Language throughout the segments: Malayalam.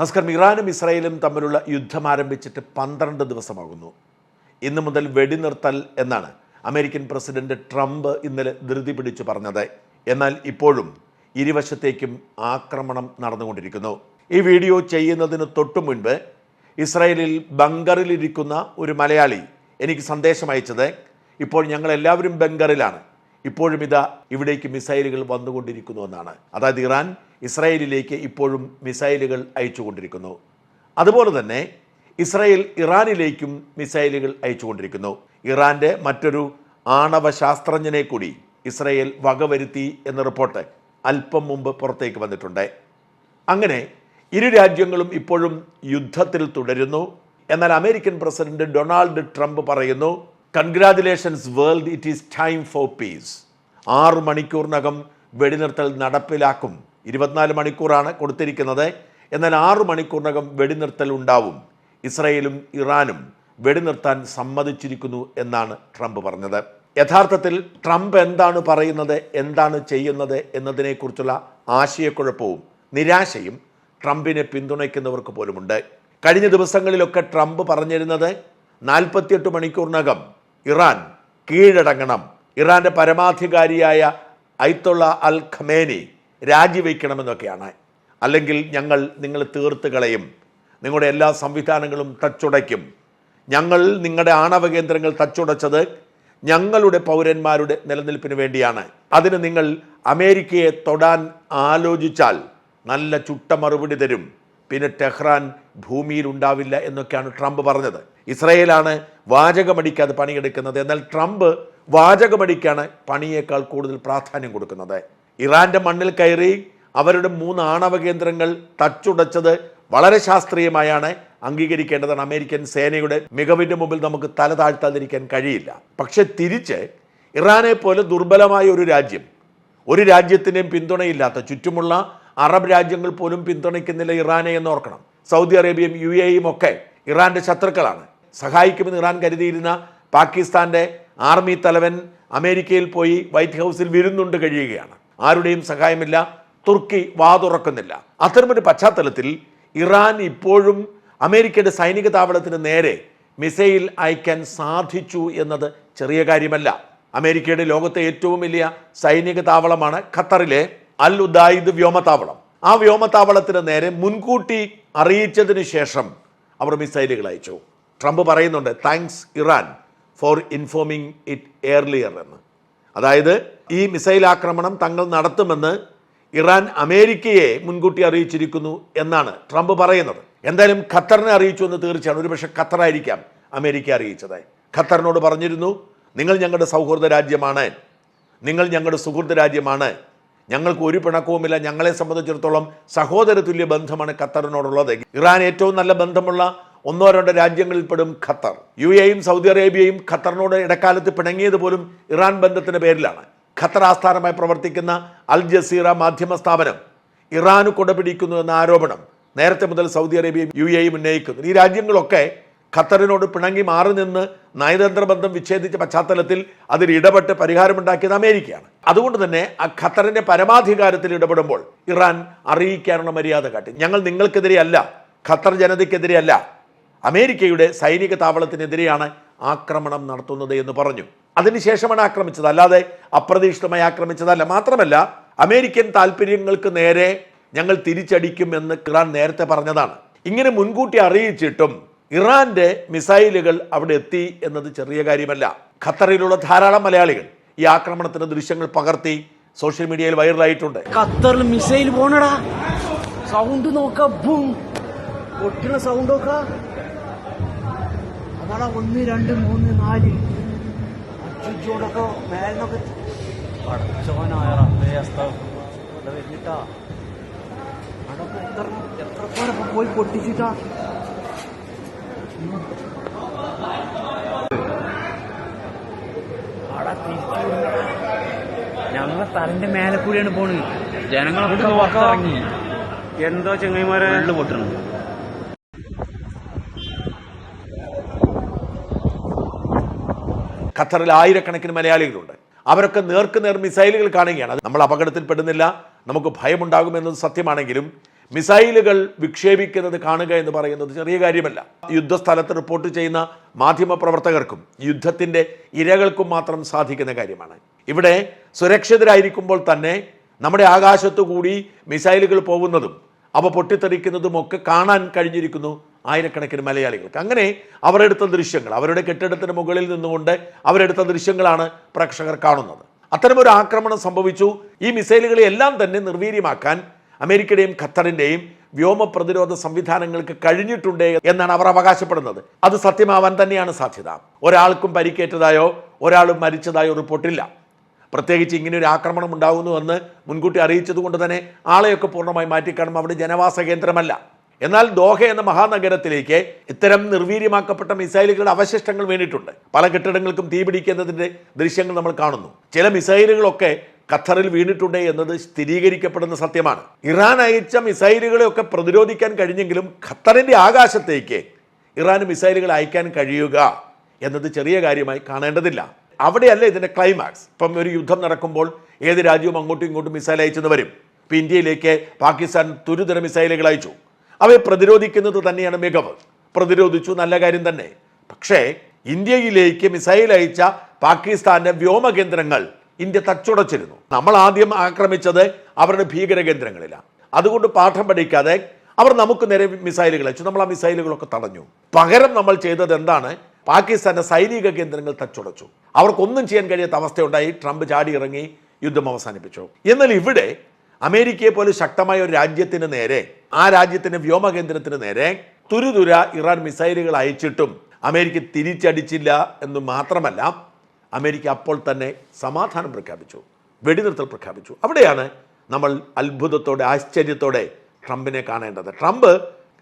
നസ്കർ ഇറാനും ഇസ്രായേലും തമ്മിലുള്ള യുദ്ധം ആരംഭിച്ചിട്ട് പന്ത്രണ്ട് ദിവസമാകുന്നു. ഇന്നു മുതൽ വെടിനിർത്തൽ എന്നാണ് അമേരിക്കൻ പ്രസിഡന്റ് ട്രംപ് ഇന്നലെ ധൃതി പിടിച്ചു പറഞ്ഞത്. എന്നാൽ ഇപ്പോഴും ഇരുവശത്തേക്കും ആക്രമണം നടന്നുകൊണ്ടിരിക്കുന്നു. ഈ വീഡിയോ ചെയ്യുന്നതിന് തൊട്ടു മുൻപ് ഇസ്രായേലിൽ ബങ്കറിലിരിക്കുന്ന ഒരു മലയാളി എനിക്ക് സന്ദേശം അയച്ചത് ഇപ്പോൾ ഞങ്ങൾ എല്ലാവരും ബങ്കറിലാണ് ഇപ്പോഴും ഇതാ ഇവിടേക്ക് മിസൈലുകൾ വന്നുകൊണ്ടിരിക്കുന്നു എന്നാണ്. അതായത് ഇറാൻ ഇസ്രായേലിലേക്ക് ഇപ്പോഴും മിസൈലുകൾ അയച്ചുകൊണ്ടിരിക്കുന്നു. അതുപോലെ തന്നെ ഇസ്രായേൽ ഇറാനിലേക്കും മിസൈലുകൾ അയച്ചുകൊണ്ടിരിക്കുന്നു. ഇറാന്റെ മറ്റൊരു ആണവ ശാസ്ത്രജ്ഞനെ കൂടി ഇസ്രായേൽ വകവരുത്തി എന്ന റിപ്പോർട്ട് അല്പം മുമ്പ് പുറത്തേക്ക് വന്നിട്ടുണ്ട്. അങ്ങനെ ഇരു രാജ്യങ്ങളും ഇപ്പോഴും യുദ്ധത്തിൽ തുടരുന്നു. എന്നാൽ അമേരിക്കൻ പ്രസിഡന്റ് ഡൊണാൾഡ് ട്രംപ് പറയുന്നു congratulations world it is time for peace ആറു മണിക്കൂറിനകം വെടിനിർത്തൽ നടപ്പിലാക്കും ഇരുപത്തിനാല് മണിക്കൂറാണ് കൊടുത്തിരിക്കുന്നത്. എന്നാൽ ആറു മണിക്കൂറിനകം വെടിനിർത്തൽ ഉണ്ടാവും. ഇസ്രയേലും ഇറാനും വെടിനിർത്താൻ സമ്മതിച്ചിരിക്കുന്നു എന്നാണ് ട്രംപ് പറഞ്ഞത്. യഥാർത്ഥത്തിൽ ട്രംപ് എന്താണ് പറയുന്നത് എന്താണ് ചെയ്യുന്നത് എന്നതിനെക്കുറിച്ചുള്ള ആശയക്കുഴപ്പവും നിരാശയും ട്രംപിനെ പിന്തുണയ്ക്കുന്നവർക്ക് പോലുമുണ്ട്. കഴിഞ്ഞ ദിവസങ്ങളിലൊക്കെ ട്രംപ് പറഞ്ഞിരുന്നത് നാൽപ്പത്തിയെട്ട് മണിക്കൂറിനകം ഇറാൻ കീഴടങ്ങണം. ഇറാന്റെ പരമാധികാരിയായ ഐത്തുള്ള അൽ ഖമേനി രാജിവെക്കണമെന്നൊക്കെയാണ്. അല്ലെങ്കിൽ ഞങ്ങൾ നിങ്ങൾ തീർത്ത് കളയും. നിങ്ങളുടെ എല്ലാ സംവിധാനങ്ങളും തച്ചുടയ്ക്കും. ഞങ്ങൾ നിങ്ങളുടെ ആണവ കേന്ദ്രങ്ങൾ തച്ചുടച്ചത് ഞങ്ങളുടെ പൗരന്മാരുടെ നിലനിൽപ്പിന് വേണ്ടിയാണ്. അതിന് നിങ്ങൾ അമേരിക്കയെ തൊടാൻ ആലോചിച്ചാൽ നല്ല ചുട്ട മറുപടി തരും. പിന്നെ ടെഹ്റാൻ ഭൂമിയിൽ ഉണ്ടാവില്ല എന്നൊക്കെയാണ് ട്രംപ് പറഞ്ഞത്. ഇസ്രയേലാണ് വാചകമടിക്കാതെ പണിയെടുക്കുന്നത്. എന്നാൽ ട്രംപ് വാചകമടിക്കാണ് പണിയേക്കാൾ കൂടുതൽ പ്രാധാന്യം കൊടുക്കുന്നത്. ഇറാന്റെ മണ്ണിൽ കയറി അവരുടെ മൂന്ന് ആണവ കേന്ദ്രങ്ങൾ തച്ചുടച്ചത് വളരെ ശാസ്ത്രീയമായാണ് അംഗീകരിക്കേണ്ടതാണ്. അമേരിക്കൻ സേനയുടെ മികവിന്റെ മുമ്പിൽ നമുക്ക് തല താഴ്ത്താതിരിക്കാൻ കഴിയില്ല. പക്ഷെ തിരിച്ച് ഇറാനെ പോലെ ദുർബലമായ ഒരു രാജ്യം ഒരു രാജ്യത്തിന്റെയും പിന്തുണയില്ലാത്ത ചുറ്റുമുള്ള അറബ് രാജ്യങ്ങൾ പോലും പിന്തുണയ്ക്കുന്നില്ല ഇറാനെ എന്ന് ഓർക്കണം. സൗദി അറേബ്യയും യു എയും ഒക്കെ ഇറാന്റെ ശത്രുക്കളാണ്. സഹായിക്കുമെന്ന് ഇറാൻ കരുതിയിരുന്ന പാകിസ്ഥാന്റെ ആർമി തലവൻ അമേരിക്കയിൽ പോയി വൈറ്റ് ഹൗസിൽ വിരുന്നുണ്ട് കഴിയുകയാണ്. ആരുടെയും സഹായമില്ല. തുർക്കി വാതുറക്കുന്നില്ല. അത്തരമൊരു പശ്ചാത്തലത്തിൽ ഇറാൻ ഇപ്പോഴും അമേരിക്കയുടെ സൈനിക താവളത്തിന് നേരെ മിസൈൽ അയക്കാൻ സാധിച്ചു എന്നത് ചെറിയ കാര്യമല്ല. അമേരിക്കയുടെ ലോകത്തെ ഏറ്റവും വലിയ സൈനിക താവളമാണ് ഖത്തറിലെ അൽ ഉദായിദ് വ്യോമതാവളം. ആ വ്യോമതാവളത്തിന് നേരെ മുൻകൂട്ടി അറിയിച്ചതിന് ശേഷം അവർ മിസൈലുകൾ അയച്ചു. ട്രംപ് പറയുന്നുണ്ട് thanks Iran for informing it earlier എന്ന്. അതായത് ഈ മിസൈൽ ആക്രമണം തങ്ങൾ നടത്തുമെന്ന് ഇറാൻ അമേരിക്കയെ മുൻകൂട്ടി അറിയിച്ചിരിക്കുന്നു എന്നാണ് ട്രംപ് പറയുന്നത്. എന്തായാലും ഖത്തറിനെ അറിയിച്ചു എന്ന് തീർച്ചയാണ്. ഒരുപക്ഷെ ഖത്തറായിരിക്കാം അമേരിക്ക അറിയിച്ചത്. ഖത്തറിനോട് പറഞ്ഞിരുന്നു നിങ്ങൾ ഞങ്ങളുടെ സൗഹൃദ രാജ്യമാണ്. നിങ്ങൾ ഞങ്ങളുടെ സുഹൃത്ത് രാജ്യമാണ്. ഞങ്ങൾക്ക് ഒരു പിണക്കവുമില്ല. ഞങ്ങളെ സംബന്ധിച്ചിടത്തോളം സഹോദര തുല്യ ബന്ധമാണ് ഖത്തറിനോടുള്ളത്. ഇറാൻ ഏറ്റവും നല്ല ബന്ധമുള്ള ഒന്നോ രണ്ടോ രാജ്യങ്ങളിൽപ്പെടും ഖത്തർ. യു എയും സൗദി അറേബ്യയും ഖത്തറിനോട് ഇടക്കാലത്ത് പിണങ്ങിയത് പോലും ഇറാൻ ബന്ധത്തിന്റെ പേരിലാണ്. ഖത്തർ ആസ്ഥാനമായി പ്രവർത്തിക്കുന്ന അൽ ജസീറ മാധ്യമ സ്ഥാപനം ഇറാന് കൊടപിടിക്കുന്നു എന്ന ആരോപണം നേരത്തെ മുതൽ സൗദി അറേബ്യയും യു എയും ഉന്നയിക്കുന്നു. ഈ രാജ്യങ്ങളൊക്കെ ഖത്തറിനോട് പിണങ്ങി മാറി നിന്ന് നയതന്ത്ര ബന്ധം വിച്ഛേദിച്ച പശ്ചാത്തലത്തിൽ അതിൽ ഇടപെട്ട് പരിഹാരമുണ്ടാക്കിയത് അമേരിക്കയാണ്. അതുകൊണ്ട് തന്നെ ആ ഖത്തറിന്റെ പരമാധികാരത്തിൽ ഇടപെടുമ്പോൾ ഇറാൻ അറിയിക്കാനുള്ള മര്യാദ കാട്ടി. ഞങ്ങൾ നിങ്ങൾക്കെതിരെയല്ല ഖത്തർ ജനതയ്ക്കെതിരെയല്ല അമേരിക്കയുടെ സൈനിക താവളത്തിനെതിരെയാണ് ആക്രമണം നടത്തുന്നത് എന്ന് പറഞ്ഞു. അതിനുശേഷമാണ് ആക്രമിച്ചത്. അല്ലാതെ അപ്രതീക്ഷിതമായി ആക്രമിച്ചതല്ല. മാത്രമല്ല അമേരിക്കൻ താല്പര്യങ്ങൾക്ക് നേരെ ഞങ്ങൾ തിരിച്ചടിക്കും എന്ന് ഇറാൻ നേരത്തെ പറഞ്ഞതാണ്. ഇങ്ങനെ മുൻകൂട്ടി അറിയിച്ചിട്ടും ഇറാന്റെ മിസൈലുകൾ അവിടെ എത്തി എന്നത് ചെറിയ കാര്യമല്ല. ഖത്തറിലുള്ള ധാരാളം മലയാളികൾ ഈ ആക്രമണത്തിന്റെ ദൃശ്യങ്ങൾ പകർത്തി സോഷ്യൽ മീഡിയയിൽ വൈറലായിട്ടുണ്ട്. ഖത്തറിൽ മിസൈൽ പോണടാ. സൗണ്ട് നോക്ക സൗണ്ട് നോക്ക അതാടാ ഒന്ന് രണ്ട് മൂന്ന് നാല്. അച്ചുച്ചോടൊക്കെ മേലിനൊക്കെ പടച്ചോനായ റബ്ബേ അസ്തഗ്ഫിർ. ഇവിടെ വരുന്നിട്ടാ അതൊക്കെ എത്ര എത്ര പേരൊക്കെ പോയി പൊട്ടിച്ചിട്ടാ? അവിടെ തിരിച്ചു ഞങ്ങളെ തലന്റെ മേലെ കൂടിയാണ് പോണ് ജനങ്ങളൊക്കെ പുറത്തിറങ്ങി. എന്തോ ചെങ്ങൈമാരെ പൊട്ടണം. ഖത്തറിൽ ആയിരക്കണക്കിന് മലയാളികളുണ്ട്. അവരൊക്കെ നേർക്ക് നേർ മിസൈലുകൾ കാണുകയാണ്. നമ്മൾ അപകടത്തിൽപ്പെടുന്നില്ല. നമുക്ക് ഭയമുണ്ടാകുമെന്നത് സത്യമാണെങ്കിലും മിസൈലുകൾ വിക്ഷേപിക്കുന്നത് കാണുക എന്ന് പറയുന്നത് ചെറിയ കാര്യമല്ല. യുദ്ധസ്ഥലത്ത് റിപ്പോർട്ട് ചെയ്യുന്ന മാധ്യമ പ്രവർത്തകർക്കും യുദ്ധത്തിന്റെ ഇരകൾക്കും മാത്രം സാധിക്കുന്ന കാര്യമാണ്. ഇവിടെ സുരക്ഷിതരായിരിക്കുമ്പോൾ തന്നെ നമ്മുടെ ആകാശത്തു കൂടി മിസൈലുകൾ പോകുന്നതും അവ പൊട്ടിത്തെറിക്കുന്നതും ഒക്കെ കാണാൻ കഴിഞ്ഞിരിക്കുന്നു. ആയിരക്കണക്കിന് മലയാളികൾക്ക്. അങ്ങനെ അവരെടുത്ത ദൃശ്യങ്ങൾ അവരുടെ കെട്ടിടത്തിന് മുകളിൽ നിന്നുകൊണ്ട് അവരെടുത്ത ദൃശ്യങ്ങളാണ് പ്രേക്ഷകർ കാണുന്നത്. അത്തരമൊരു ആക്രമണം സംഭവിച്ചു. ഈ മിസൈലുകളെ എല്ലാം തന്നെ നിർവീര്യമാക്കാൻ അമേരിക്കയുടെയും ഖത്തറിന്റെയും വ്യോമ പ്രതിരോധ സംവിധാനങ്ങൾക്ക് കഴിഞ്ഞിട്ടുണ്ട് എന്നാണ് അവർ അവകാശപ്പെടുന്നത്. അത് സത്യമാവാൻ തന്നെയാണ് സാധ്യത. ഒരാൾക്കും പരിക്കേറ്റതായോ ഒരാളും മരിച്ചതായോ റിപ്പോർട്ടില്ല. പ്രത്യേകിച്ച് ഇങ്ങനെ ഒരു ആക്രമണം ഉണ്ടാകുന്നുവെന്ന് മുൻകൂട്ടി അറിയിച്ചതുകൊണ്ട് തന്നെ ആളെയൊക്കെ പൂർണമായി മാറ്റിക്കാണും അവിടെ ജനവാസ കേന്ദ്രമല്ല. എന്നാൽ ദോഹ എന്ന മഹാനഗരത്തിലേക്ക് ഇത്തരം നിർവീര്യമാക്കപ്പെട്ട മിസൈലുകളുടെ അവശിഷ്ടങ്ങൾ വേണ്ടിയിട്ടുണ്ട് പല കെട്ടിടങ്ങൾക്കും തീപിടിക്കുന്നതിന്റെ ദൃശ്യങ്ങൾ നമ്മൾ കാണുന്നു. ചില മിസൈലുകളൊക്കെ ഖത്തറിൽ വീണിട്ടുണ്ട് എന്നത് സ്ഥിരീകരിക്കപ്പെടുന്ന സത്യമാണ്. ഇറാൻ അയച്ച മിസൈലുകളെയൊക്കെ പ്രതിരോധിക്കാൻ കഴിഞ്ഞെങ്കിലും ഖത്തറിന്റെ ആകാശത്തേക്ക് ഇറാന് മിസൈലുകൾ അയക്കാൻ കഴിയുക എന്നത് ചെറിയ കാര്യമായി കാണേണ്ടതില്ല. അവിടെയല്ല ഇതിന്റെ ക്ലൈമാക്സ് ഇപ്പം ഒരു യുദ്ധം നടക്കുമ്പോൾ ഏത് രാജ്യവും അങ്ങോട്ടും ഇങ്ങോട്ടും മിസൈൽ അയച്ചെന്ന് വരും. ഇപ്പം ഇന്ത്യയിലേക്ക് പാകിസ്ഥാൻ തുരുതര മിസൈലുകൾ അയച്ചു. അവയെ പ്രതിരോധിക്കുന്നത് തന്നെയാണ് മികവ്. പ്രതിരോധിച്ചു നല്ല കാര്യം തന്നെ. പക്ഷേ ഇന്ത്യയിലേക്ക് മിസൈൽ അയച്ച പാകിസ്ഥാന്റെ വ്യോമ കേന്ദ്രങ്ങൾ ഇന്ത്യ തച്ചുടച്ചിരുന്നു. നമ്മൾ ആദ്യം ആക്രമിച്ചത് അവരുടെ ഭീകര കേന്ദ്രങ്ങളിലാണ് അതുകൊണ്ട് പാഠം പഠിക്കാതെ അവർ നമുക്ക് നേരെ മിസൈലുകൾ അയച്ചു. നമ്മൾ ആ മിസൈലുകളൊക്കെ തടഞ്ഞു. പകരം നമ്മൾ ചെയ്തത് എന്താണ്? പാകിസ്ഥാന്റെ സൈനിക കേന്ദ്രങ്ങൾ തച്ചുടച്ചു. അവർക്കൊന്നും ചെയ്യാൻ കഴിയാത്ത അവസ്ഥയുണ്ടായി. ട്രംപ് ചാടി ഇറങ്ങി യുദ്ധം അവസാനിപ്പിച്ചു. എന്നാൽ ഇവിടെ അമേരിക്കയെ പോലെ ശക്തമായ ഒരു രാജ്യത്തിന് നേരെ ആ രാജ്യത്തിന്റെ വ്യോമ കേന്ദ്രത്തിന് നേരെ തുരുതുര ഇറാൻ മിസൈലുകൾ അയച്ചിട്ടും അമേരിക്ക തിരിച്ചടിച്ചില്ല എന്ന് മാത്രമല്ല അമേരിക്ക അപ്പോൾ തന്നെ സമാധാനം പ്രഖ്യാപിച്ചു വെടിനിർത്തൽ പ്രഖ്യാപിച്ചു. അവിടെയാണ് നമ്മൾ അത്ഭുതത്തോടെ ആശ്ചര്യത്തോടെ ട്രംപിനെ കാണേണ്ടത്. ട്രംപ്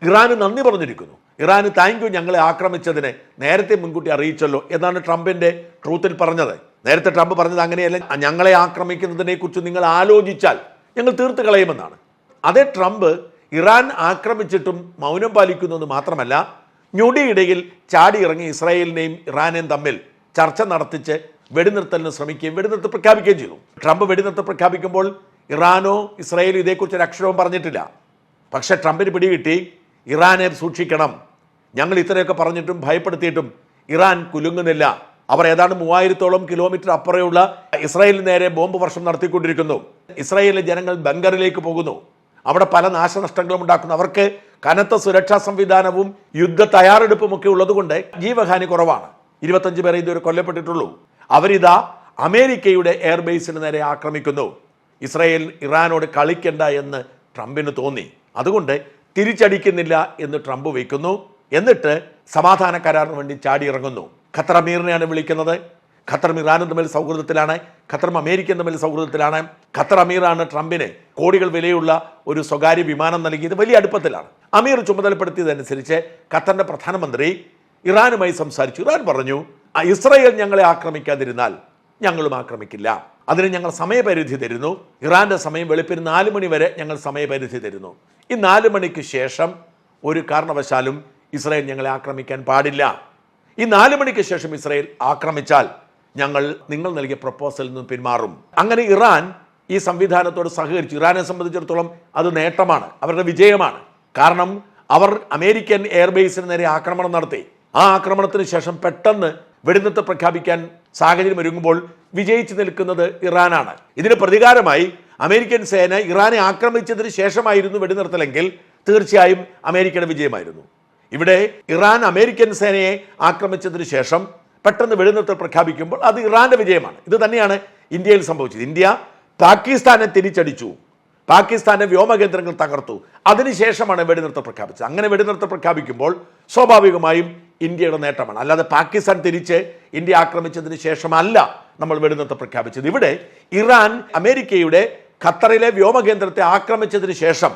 ഇറാന് നന്ദി പറഞ്ഞിരിക്കുന്നു. ഇറാന് താങ്ക് യു ഞങ്ങളെ ആക്രമിച്ചതിനെ നേരത്തെ മുൻകൂട്ടി അറിയിച്ചല്ലോ എന്നാണ് ട്രംപിന്റെ ട്രൂത്തിൽ പറഞ്ഞത്. നേരത്തെ ട്രംപ് പറഞ്ഞത് അങ്ങനെയല്ല. ഞങ്ങളെ ആക്രമിക്കുന്നതിനെ കുറിച്ച് നിങ്ങൾ ആലോചിച്ചാൽ ഞങ്ങൾ തീർത്ത് കളയുമെന്നാണ്. അതേ ട്രംപ് ഇറാൻ ആക്രമിച്ചിട്ടും മൗനം പാലിക്കുന്നു എന്ന് മാത്രമല്ല ഞൊടിയിടയിൽ ചാടി ഇറങ്ങി ഇസ്രായേലിനെയും ഇറാനെയും തമ്മിൽ ചർച്ച നടത്തിച്ച് വെടിനിർത്തലിന് ശ്രമിക്കുകയും വെടിനിർത്തൽ പ്രഖ്യാപിക്കുകയും ചെയ്തു. ട്രംപ് വെടിനിർത്തൽ പ്രഖ്യാപിക്കുമ്പോൾ ഇറാനോ ഇസ്രായേലോ ഇതേക്കുറിച്ച് ഒരു അക്ഷരവും പറഞ്ഞിട്ടില്ല. പക്ഷേ ട്രംപിന് പിടികിട്ടി ഇറാനെ സൂക്ഷിക്കണം. ഞങ്ങൾ ഇത്രയൊക്കെ പറഞ്ഞിട്ടും ഭയപ്പെടുത്തിയിട്ടും ഇറാൻ കുലുങ്ങുന്നില്ല. അവർ ഏതാണ്ട് മൂവായിരത്തോളം കിലോമീറ്റർ അപ്പുറയുള്ള ഇസ്രായേലിന് നേരെ ബോംബ് വർഷം നടത്തിക്കൊണ്ടിരിക്കുന്നു. ഇസ്രായേലിലെ ജനങ്ങൾ ബംഗറിലേക്ക് പോകുന്നു. അവിടെ പല നാശനഷ്ടങ്ങളും ഉണ്ടാക്കുന്നു. അവർക്ക് കനത്ത സുരക്ഷാ സംവിധാനവും യുദ്ധ തയ്യാറെടുപ്പും ഒക്കെ ഉള്ളതുകൊണ്ട് ജീവഹാനി കുറവാണ്. ഇരുപത്തഞ്ച് പേരെ ഇതുവരെ കൊല്ലപ്പെട്ടിട്ടുള്ളൂ. അവരിതാ അമേരിക്കയുടെ എയർബേസിന് നേരെ ആക്രമിക്കുന്നു. ഇസ്രയേൽ ഇറാനോട് കളിക്കണ്ട എന്ന് ട്രംപിന് തോന്നി. അതുകൊണ്ട് തിരിച്ചടിക്കുന്നില്ല എന്ന് ട്രംപ് വയ്ക്കുന്നു. എന്നിട്ട് സമാധാന കരാറിന് വേണ്ടി ചാടിയിറങ്ങുന്നു. ഖത്തർ അമീറിനെയാണ് വിളിക്കുന്നത്. ഖത്തറും ഇറാനും തമ്മിൽ സൗഹൃദത്തിലാണ് ഖത്തറും അമേരിക്കയും തമ്മിൽ സൗഹൃദത്തിലാണ്. ഖത്തർ അമീറാണ് ട്രംപിന് കോടികൾ വിലയുള്ള ഒരു സ്വകാര്യ വിമാനം നൽകിയത് വലിയ അടുപ്പത്തിലാണ്. അമീർ ചുമതലപ്പെടുത്തിയതനുസരിച്ച് ഖത്തറിന്റെ പ്രധാനമന്ത്രി ഇറാനുമായി സംസാരിച്ചു. ഇറാൻ പറഞ്ഞു ഇസ്രയേൽ ഞങ്ങളെ ആക്രമിക്കാതിരുന്നാൽ ഞങ്ങളും ആക്രമിക്കില്ല. അതിന് ഞങ്ങൾ സമയപരിധി തരുന്നു. ഇറാന്റെ സമയം വെളുപ്പിന് നാല് മണി വരെ ഞങ്ങൾ സമയപരിധി തരുന്നു. ഈ നാല് മണിക്ക് ശേഷം ഒരു കാരണവശാലും ഇസ്രായേൽ ഞങ്ങളെ ആക്രമിക്കാൻ പാടില്ല. ഈ നാല് മണിക്ക് ശേഷം ഇസ്രായേൽ ആക്രമിച്ചാൽ ഞങ്ങൾ നിങ്ങൾ നൽകിയ പ്രപ്പോസലിൽ നിന്ന് പിന്മാറും. അങ്ങനെ ഇറാൻ ഈ സംവിധാനത്തോട് സഹകരിച്ചു. ഇറാനെ സംബന്ധിച്ചിടത്തോളം അത് നേട്ടമാണ് അവരുടെ വിജയമാണ്. കാരണം അവർ അമേരിക്കൻ എയർബേസിന് നേരെ ആക്രമണം നടത്തി. ആ ആക്രമണത്തിന് ശേഷം പെട്ടെന്ന് വെടിനിർത്തൽ പ്രഖ്യാപിക്കാൻ സാഹചര്യം ഒരുങ്ങുമ്പോൾ വിജയിച്ചു നിൽക്കുന്നത് ഇറാനാണ്. ഇതിന് പ്രതികാരമായി അമേരിക്കൻ സേന ഇറാനെ ആക്രമിച്ചതിന് ശേഷമായിരുന്നു വെടിനിർത്തലെങ്കിൽ തീർച്ചയായും അമേരിക്കയുടെ വിജയമായിരുന്നു. ഇവിടെ ഇറാൻ അമേരിക്കൻ സേനയെ ആക്രമിച്ചതിന് ശേഷം പെട്ടെന്ന് വെടിനിർത്തൽ പ്രഖ്യാപിക്കുമ്പോൾ അത് ഇറാന്റെ വിജയമാണ്. ഇത് തന്നെയാണ് ഇന്ത്യയിൽ സംഭവിച്ചത്. ഇന്ത്യ പാകിസ്ഥാനെ തിരിച്ചടിച്ചു. പാകിസ്ഥാന്റെ വ്യോമകേന്ദ്രങ്ങൾ തകർത്തു. അതിനുശേഷമാണ് വെടിനിർത്തൽ പ്രഖ്യാപിച്ചത്. അങ്ങനെ വെടിനിർത്തൽ പ്രഖ്യാപിക്കുമ്പോൾ സ്വാഭാവികമായും ഇന്ത്യയുടെ നേട്ടമാണ്. അല്ലാതെ പാകിസ്ഥാൻ തിരിച്ച് ഇന്ത്യ ആക്രമിച്ചതിന് ശേഷമല്ല നമ്മൾ വെടിനിർത്തൽ പ്രഖ്യാപിച്ചത്. ഇവിടെ ഇറാൻ അമേരിക്കയുടെ ഖത്തറിലെ വ്യോമകേന്ദ്രത്തെ ആക്രമിച്ചതിന് ശേഷം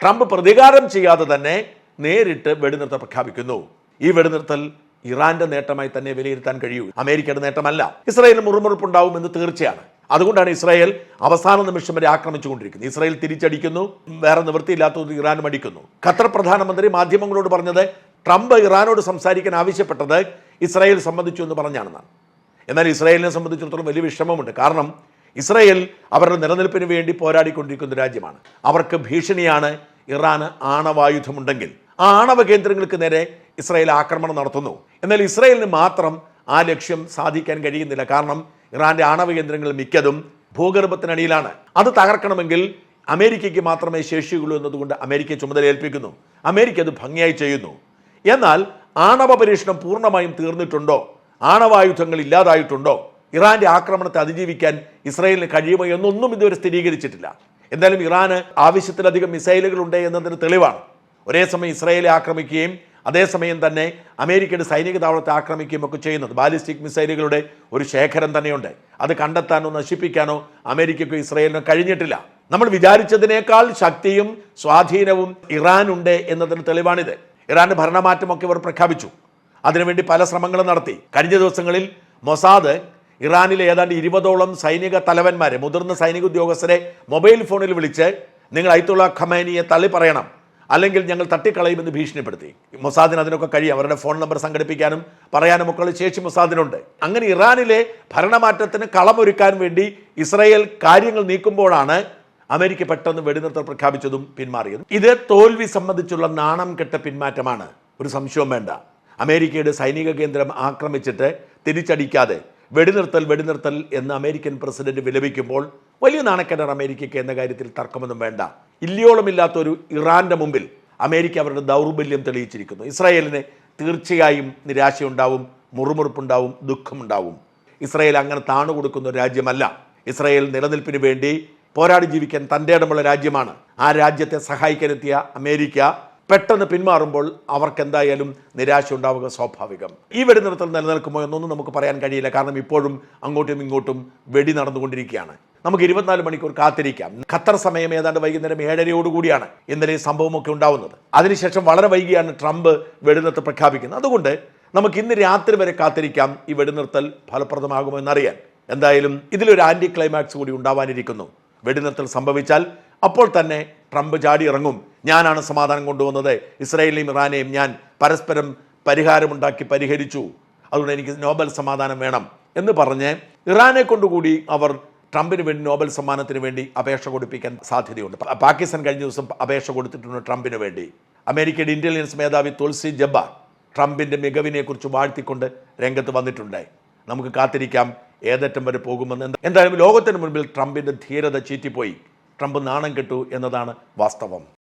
ട്രംപ് പ്രതികാരം ചെയ്യാതെ തന്നെ നേരിട്ട് വെടിനിർത്തൽ പ്രഖ്യാപിക്കുന്നു. ഈ വെടിനിർത്തൽ ഇറാന്റെ നേട്ടമായി തന്നെ വിലയിരുത്താൻ കഴിയൂ. അമേരിക്കയുടെ നേട്ടമല്ല. ഇസ്രായേലിന് മുറിമുറുപ്പുണ്ടാവുമെന്ന് തീർച്ചയാണ്. അതുകൊണ്ടാണ് ഇസ്രായേൽ അവസാന നിമിഷം വരെ ആക്രമിച്ചുകൊണ്ടിരിക്കുന്നത്. ഇസ്രായേൽ തിരിച്ചടിക്കുന്നു വേറെ നിവൃത്തിയില്ലാത്തത് ഇറാനും അടിക്കുന്നു. ഖത്തർ പ്രധാനമന്ത്രി മാധ്യമങ്ങളോട് പറഞ്ഞത് ട്രംപ് ഇറാനോട് സംസാരിക്കാൻ ആവശ്യപ്പെട്ടത് ഇസ്രായേൽ സംബന്ധിച്ചു എന്ന് പറഞ്ഞാണെന്നാണ്. എന്നാൽ ഇസ്രായേലിനെ സംബന്ധിച്ചിടത്തോളം വലിയ വിഷമമുണ്ട്. കാരണം ഇസ്രായേൽ അവരുടെ നിലനിൽപ്പിന് വേണ്ടി പോരാടിക്കൊണ്ടിരിക്കുന്ന രാജ്യമാണ്. അവർക്ക് ഭീഷണിയാണ് ഇറാന് ആണവായുധമുണ്ടെങ്കിൽ. ആ ആണവ കേന്ദ്രങ്ങൾക്ക് നേരെ ഇസ്രായേൽ ആക്രമണം നടത്തുന്നു. എന്നാൽ ഇസ്രായേലിന് മാത്രം ആ ലക്ഷ്യം സാധിക്കാൻ കഴിയുന്നില്ല. കാരണം ഇറാന്റെ ആണവ കേന്ദ്രങ്ങൾ മിക്കതും ഭൂഗർഭത്തിനടിയിലാണ് അത് തകർക്കണമെങ്കിൽ അമേരിക്കയ്ക്ക് മാത്രമേ ശേഷിയുള്ളൂ എന്നതുകൊണ്ട് അമേരിക്കയെ ചുമതല ഏൽപ്പിക്കുന്നു. അമേരിക്ക അത് ഭംഗിയായി ചെയ്യുന്നു. എന്നാൽ ആണവ പരീക്ഷണം പൂർണമായും തീർന്നിട്ടുണ്ടോ? ആണവായുധങ്ങൾ ഇല്ലാതായിട്ടുണ്ടോ? ഇറാന്റെ ആക്രമണത്തെ അതിജീവിക്കാൻ ഇസ്രായേലിന് കഴിയുമോ എന്നൊന്നും ഇതുവരെ സ്ഥിരീകരിച്ചിട്ടില്ല. എന്തായാലും ഇറാന് ആവശ്യത്തിലധികം മിസൈലുകൾ ഉണ്ട് എന്നതിന് തെളിവാണ്. ഒരേ സമയം ഇസ്രായേലെ ആക്രമിക്കുകയും അതേസമയം തന്നെ അമേരിക്കയുടെ സൈനിക താവളത്തെ ആക്രമിക്കുകയും ഒക്കെ ചെയ്യുന്നത്. ബാലിസ്റ്റിക് മിസൈലുകളുടെ ഒരു ശേഖരം തന്നെയുണ്ട്. അത് കണ്ടെത്താനോ നശിപ്പിക്കാനോ അമേരിക്കയ്ക്കോ ഇസ്രയേലിനോ കഴിഞ്ഞിട്ടില്ല. നമ്മൾ വിചാരിച്ചതിനേക്കാൾ ശക്തിയും സ്വാധീനവും ഇറാനുണ്ട് എന്നതിന് തെളിവാണിത്. ഇറാന്റെ ഭരണമാറ്റമൊക്കെ ഇവർ പ്രഖ്യാപിച്ചു. അതിനുവേണ്ടി പല ശ്രമങ്ങളും നടത്തി. കഴിഞ്ഞ ദിവസങ്ങളിൽ മൊസാദ് ഇറാനിലെ ഏതാണ്ട് ഇരുപതോളം സൈനിക തലവന്മാരെ മുതിർന്ന സൈനിക ഉദ്യോഗസ്ഥരെ മൊബൈൽ ഫോണിൽ വിളിച്ച് നിങ്ങൾ അയത്തുള്ള ഖമേനിയെ തള്ളി പറയണം അല്ലെങ്കിൽ ഞങ്ങൾ തട്ടിക്കളയുമെന്ന് ഭീഷണിപ്പെടുത്തി. മൊസാദിന് അതിനൊക്കെ കഴിയും. അവരുടെ ഫോൺ നമ്പർ സംഘടിപ്പിക്കാനും പറയാനും ഒക്കെ ഉള്ള ശേഷി മൊസാദിനുണ്ട്. അങ്ങനെ ഇറാനിലെ ഭരണമാറ്റത്തിന് കളമൊരുക്കാൻ വേണ്ടി ഇസ്രായേൽ കാര്യങ്ങൾ നീക്കുമ്പോഴാണ് അമേരിക്ക പെട്ടെന്ന് വെടിനിർത്തൽ പ്രഖ്യാപിച്ചതും പിന്മാറിയതും. ഇത് തോൽവി സംബന്ധിച്ചുള്ള നാണം കെട്ട പിന്മാറ്റമാണ്. ഒരു സംശയവും വേണ്ട. അമേരിക്കയുടെ സൈനിക കേന്ദ്രം ആക്രമിച്ചിട്ട് തിരിച്ചടിക്കാതെ വെടിനിർത്തൽ വെടിനിർത്തൽ എന്ന് അമേരിക്കൻ പ്രസിഡന്റ് വിലപിക്കുമ്പോൾ വലിയ നാണക്കേടാണ് അമേരിക്കയ്ക്ക് എന്ന കാര്യത്തിൽ തർക്കമൊന്നും വേണ്ട. ഇല്ലിയോളമില്ലാത്ത ഒരു ഇറാന്റെ മുമ്പിൽ അമേരിക്ക അവരുടെ ദൗർബല്യം തെളിയിച്ചിരിക്കുന്നു. ഇസ്രായേലിന് തീർച്ചയായും നിരാശയുണ്ടാവും മുറുമുറുപ്പുണ്ടാവും ദുഃഖമുണ്ടാവും. ഇസ്രായേൽ അങ്ങനെ താണു കൊടുക്കുന്ന രാജ്യമല്ല. ഇസ്രായേൽ നിലനിൽപ്പിന് വേണ്ടി പോരാടി ജീവിക്കാൻ തന്റെ ഇടമുള്ള രാജ്യമാണ്. ആ രാജ്യത്തെ സഹായിക്കാനെത്തിയ അമേരിക്ക പെട്ടെന്ന് പിന്മാറുമ്പോൾ അവർക്ക് എന്തായാലും നിരാശ ഉണ്ടാവുക സ്വാഭാവികം. ഈ വെടിനിർത്തൽ നിലനിൽക്കുമോ എന്നൊന്നും നമുക്ക് പറയാൻ കഴിയില്ല. കാരണം ഇപ്പോഴും അങ്ങോട്ടും ഇങ്ങോട്ടും വെടി നടന്നുകൊണ്ടിരിക്കുകയാണ്. നമുക്ക് ഇരുപത്തിനാല് മണിക്കൂർ കാത്തിരിക്കാം. ഖത്തർ സമയം ഏതാണ്ട് വൈകുന്നേരം ഏഴരയോടുകൂടിയാണ് ഇന്നലെ സംഭവമൊക്കെ ഉണ്ടാവുന്നത്. അതിനുശേഷം വളരെ വൈകിയാണ് ട്രംപ് വെടിനിർത്തൽ പ്രഖ്യാപിക്കുന്നത്. അതുകൊണ്ട് നമുക്ക് ഇന്ന് രാത്രി വരെ കാത്തിരിക്കാം ഈ വെടിനിർത്തൽ ഫലപ്രദമാകുമോ എന്നറിയാൻ. എന്തായാലും ഇതിലൊരു ആന്റി ക്ലൈമാക്സ് കൂടി ഉണ്ടാവാനിരിക്കുന്നു. വെടിനിർത്തൽ സംഭവിച്ചാൽ അപ്പോൾ തന്നെ ട്രംപ് ചാടി ഇറങ്ങും ഞാനാണ് സമാധാനം കൊണ്ടുവന്നത്. ഇസ്രയേലിനെയും ഇറാനെയും ഞാൻ പരസ്പരം പരിഹാരമുണ്ടാക്കി പരിഹരിച്ചു. അതുകൊണ്ട് എനിക്ക് നോബൽ സമാധാനം വേണം എന്ന് പറഞ്ഞ് ഇറാനെ കൊണ്ടുകൂടി അവർ ട്രംപിന് വേണ്ടി നോബൽ സമ്മാനത്തിന് വേണ്ടി അപേക്ഷ കൊടുപ്പിക്കാൻ സാധ്യതയുണ്ട്. പാകിസ്ഥാൻ കഴിഞ്ഞ ദിവസം അപേക്ഷ കൊടുത്തിട്ടുണ്ട് ട്രംപിന് വേണ്ടി. അമേരിക്കയുടെ ഇന്റലിജൻസ് മേധാവി തുൾസി ജബ്ബ ട്രംപിന്റെ മികവിനെക്കുറിച്ച് വാഴ്ത്തിക്കൊണ്ട് രംഗത്ത് വന്നിട്ടുണ്ട്. നമുക്ക് കാത്തിരിക്കാം. ഏതറ്റം വരെ പോകുമെന്ന്. എന്ത- എന്തായാലും ലോകത്തിന് മുൻപിൽ ട്രംപിന്റെ ധീരത ചീറ്റിപ്പോയി. ട്രംപ് നാണം കെട്ടു എന്നതാണ് വാസ്തവം.